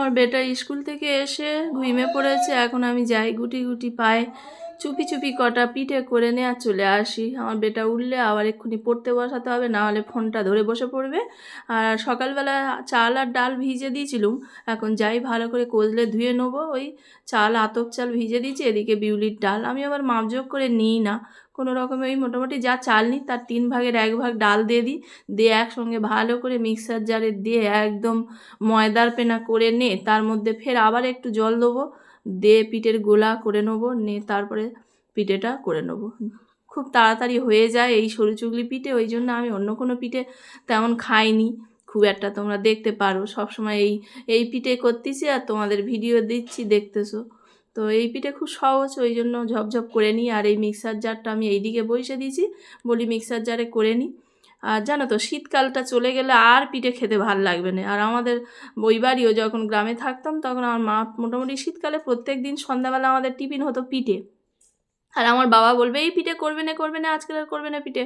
আমার বেটা স্কুল থেকে এসে ঘুমে পড়েছে। এখন আমি যাই গুটি গুটি পায়ে। চুপি চুপি কটা পিঠে করে আর চলে আসি। আমার বেটা উঠলে আবার এক্ষুনি পড়তে বসাতে হবে, না হলে ফোনটা ধরে বসে পড়বে। আর সকালবেলা চাল আর ডাল ভিজে দিয়েছিলুম, এখন যাই ভালো করে কজলে ধুয়ে নেব। ওই চাল, আতপ চাল ভিজে দিয়েছি, এদিকে বিউলির ডাল। আমি আবার মাপজোক করে নিই না। কোনো রকমে ওই মোটামুটি যা চাল নিই, তার তিন ভাগের এক ভাগ ডাল দিয়ে দিই। দিয়ে একসঙ্গে ভালো করে মিক্সার জারে দিয়ে একদম ময়দার পেনা করে নে তার মধ্যে ফের আবার একটু জল দেবো। দিয়ে পিঠের গোলা করে নেব নিয়ে তারপরে পিঠেটা করে নেব। খুব তাড়াতাড়ি হয়ে যায় এই সরু চুগলি পিঠে, ওই জন্য আমি অন্য কোনো পিঠে তেমন খাইনি। খুব একটা তোমরা দেখতে পারো, সবসময় এই এই পিঠে করতেছি আর তোমাদের ভিডিও দিচ্ছি, দেখতেছো। তো এই পিঠে খুব সহজ, ওই জন্য ঝপঝপ করে নিই। আর এই মিক্সার জারটা আমি এইদিকে বসে দিয়েছি, বলি মিক্সার জারে করে নিই। আর জানো তো, শীতকালটা চলে গেলে আর পিঠে খেতে ভালো লাগবে না। আর আমাদের ওই বাড়িও যখন গ্রামে থাকতাম, তখন আমার মা মোটামুটি শীতকালে প্রত্যেক দিন সন্ধ্যাবেলা আমাদের টিফিন হতো পিঠে। আর আমার বাবা বলবে, এই পিঠে করবে না করবে না, আজকাল আর করবে না পিঠে।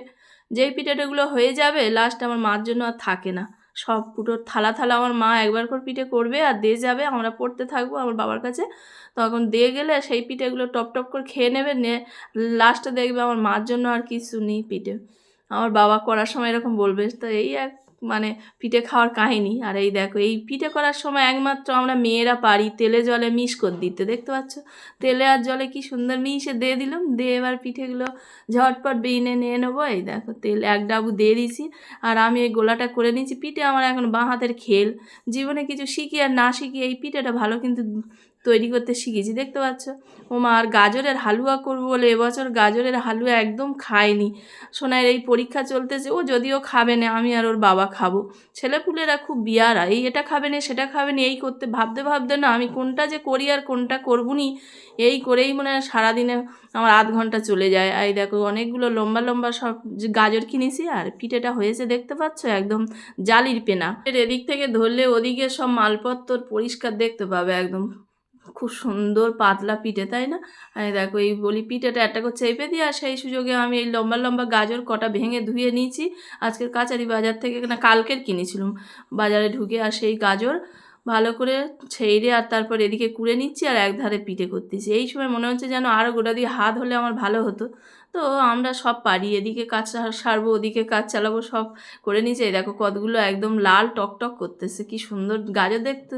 যেই পিঠেটাগুলো হয়ে যাবে লাস্ট আমার মার জন্য আর থাকে না। সব পুটোর থালা থালা আমার মা একবার করে পিঠে করবে আর দিয়ে যাবে, আমরা পড়তে থাকব আমার বাবার কাছে। তখন দিয়ে গেলে সেই পিঠেগুলো টপ টপ করে খেয়ে নেবে নে লাস্টে দেখবে আমার মার জন্য আর কিছু নেই পিঠে। আমার বাবা করার সময় এরকম বলবে তো এই এক মানে পিঠে খাওয়ার কাহিনী। আর এই দেখো, এই পিঠে করার সময় একমাত্র আমরা মেয়েরা পারি তেলে জলে মিশ করে দিতে, দেখতে পাচ্ছ? তেলে আর জলে কি সুন্দর মিশে দিয়ে দিলাম, দিয়ে এবার পিঠেগুলো ঝটপট বেইনে নিয়ে নেব। এই দেখো, তেল এক ডাবু দিয়ে দিয়েছি। আর আমি এই গোলাটা করে নিয়েছি। পিঠে আমার এখন বাঁ হাতের খেল। জীবনে কিছু শিখি আর না শিখি, এই পিঠেটা ভালো কিন্তু তৈরি করতে শিখেছি, দেখতে পাচ্ছ? ও মা, আর গাজরের হালুয়া করব বলে এবছর গাজরের হালুয়া একদম খায়নি সোনার এই পরীক্ষা চলতেছে, ও যদিও খাবে না, আমি আর ওর বাবা খাব। ছেলেপুলেরা খুব বিয়ারা, এই এটা খাবে না, সেটা খাবে না, এই করতে ভাবতে ভাবতে না, আমি কোনটা যে করি আর কোনটা করবুনি, এই করেই মনে হয় সারাদিনে আমার আধ ঘণ্টা চলে যায়। এই দেখো, অনেকগুলো লম্বা লম্বা সব গাজর কিনেছি, আর পিঠেটা হয়েছে দেখতে পাচ্ছ? একদম জালির পেনা। এদিক থেকে ধরলে ওদিকে সব মালপত্র পরিষ্কার দেখতে পাবে একদম। খুব সুন্দর পাতলা পিঠে, তাই না? আমি দেখো, এই বলি পিঠেটা একটা করে চেপে দিই আর সেই সুযোগে আমি এই লম্বা লম্বা গাজর কটা ভেঙে ধুয়ে নিয়েছি। আজকের কাচারি বাজার থেকে না, কালকের কিনেছিলাম। বাজারে ঢুকে আর সেই গাজর ভালো করে ছেড়ে আর তারপর এদিকে কুড়ে নিচ্ছি আর একধারে পিঠে করতেছি। এই সময় মনে হচ্ছে যেন আরও গোটা দিয়ে হাত হলে আমার ভালো হতো। তো আমরা সব পারি, এদিকে কাজ সারবো, ওদিকে কাজ চালাবো, সব করে নিয়েছি এই দেখো কতগুলো একদম লাল টকটক করতেছে, কি সুন্দর গাজর দেখতে।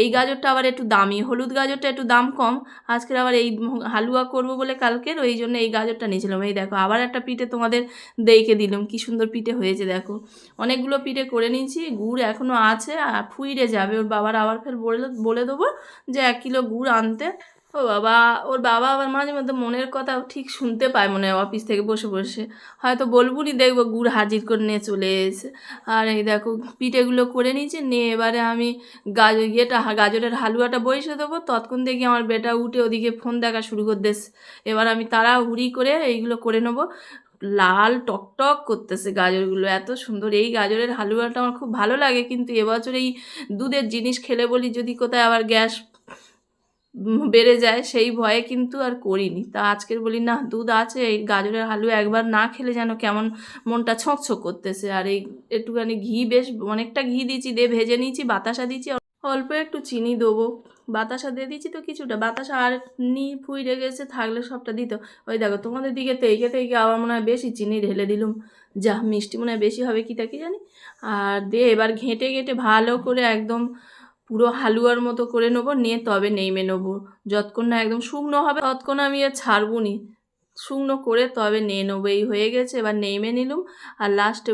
এই গাজরটা আবার একটু দামি, হলুদ গাজরটা একটু দাম কম। আজকের আবার এই হালুয়া করব বলে কালকের, ওই জন্য এই গাজরটা নিয়েছিলাম। এই দেখো আবার একটা পিঠে তোমাদের দেখে দিলাম, কি সুন্দর পিঠে হয়েছে, দেখো। অনেকগুলো পিঠে করে নিয়েছি, গুড় এখনও আছে ফুইরে যাবে। ওর বাবার আবার ফের বলে বলে দেবো যে এক কিলো গুড় আনতে। ও বাবা, ওর বাবা আবার মাঝে মধ্যে মনের কথা ঠিক শুনতে পায় মনে হয় অফিস থেকে বসে বসে। হয়তো বলবুনি দেখব গুড় হাজির করে নিয়ে চলে এসে আর এই দেখো, পিঠেগুলো করে নিয়েছে, নিয়ে এবারে আমি গাজ ইয়েটা, গাজরের হালুয়াটা বসে দেবো। তৎক্ষণ দেখি আমার বেটা উঠে ওদিকে ফোন দেখা শুরু করে এবার আমি তারা হুড়ি করে এইগুলো করে নেব। লাল টকটক করতেছে গাজরগুলো। এত সুন্দর। এই গাজরের হালুয়াটা আমার খুব ভালো লাগে, কিন্তু এবছর এই দুধের জিনিস খেলে বলি যদি কোথায় আবার গ্যাস বেড়ে যায়, সেই ভয়ে কিন্তু আর করিনি। তা আজকের বলি, না, দুধ আছে, এই গাজরের হালুয়া একবার না খেলে যেন কেমন মনটা ছকছক করতেছে। আর এই একটুখানি ঘি বেশ অনেকটা ঘি দিয়েছি, দিয়ে ভেজে নিয়েছি, বাতাসা দিয়েছি। অল্প একটু চিনি দেবো। বাতাসা দিয়ে দিচ্ছি তো কিছুটা। বাতাসা আর নি ফুইরে গেছে, থাকলে সবটা দিত ওই দেখো, তোমাদের দিকে তেইকে তেইকে আবার মনে হয় বেশি চিনি ঢেলে দিলুম। যা, মিষ্টি মনে হয় বেশি হবে কি তা কি জানি? আর দিয়ে এবার ঘেঁটে ঘেঁটে ভালো করে একদম পুরো হালুয়ার মতো করে নেব, নিয়ে তবে নেমে নেব। যতক্ষণ না একদম শুকনো হবে, ততক্ষণ আমি আর ছাড়বো নি। শুকনো করে তবে নিয়ে নেব। এই হয়ে গেছে, এবার নেমে নিলুম। আর লাস্টে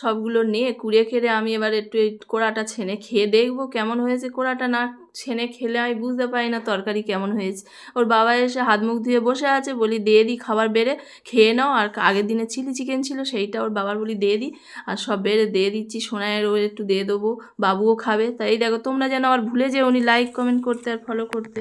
সবগুলো নিয়ে কুড়ে খেলে আমি এবার একটু এই কোড়াটা ছেনে খেয়ে দেখব কেমন হয়েছে। কোড়াটা না ছেনে খেলে আমি বুঝতে পারি না তরকারি কেমন হয়েছে। ওর বাবা এসে হাত মুখ ধুয়ে বসে আছে, বলি, দিয়ে দিই খাবার বেড়ে, খেয়ে নাও। আর আগের দিনে চিলি চিকেন ছিল সেইটা ওর বাবার বলি, দিয়ে দিই আর সব বেড়ে দিয়ে দিচ্ছি সোনায়েরও একটু দিয়ে দেবো, বাবুও খাবে। তাই দেখো, তোমরা যেন আবার ভুলে যেও উনি লাইক কমেন্ট করতে আর ফলো করতে।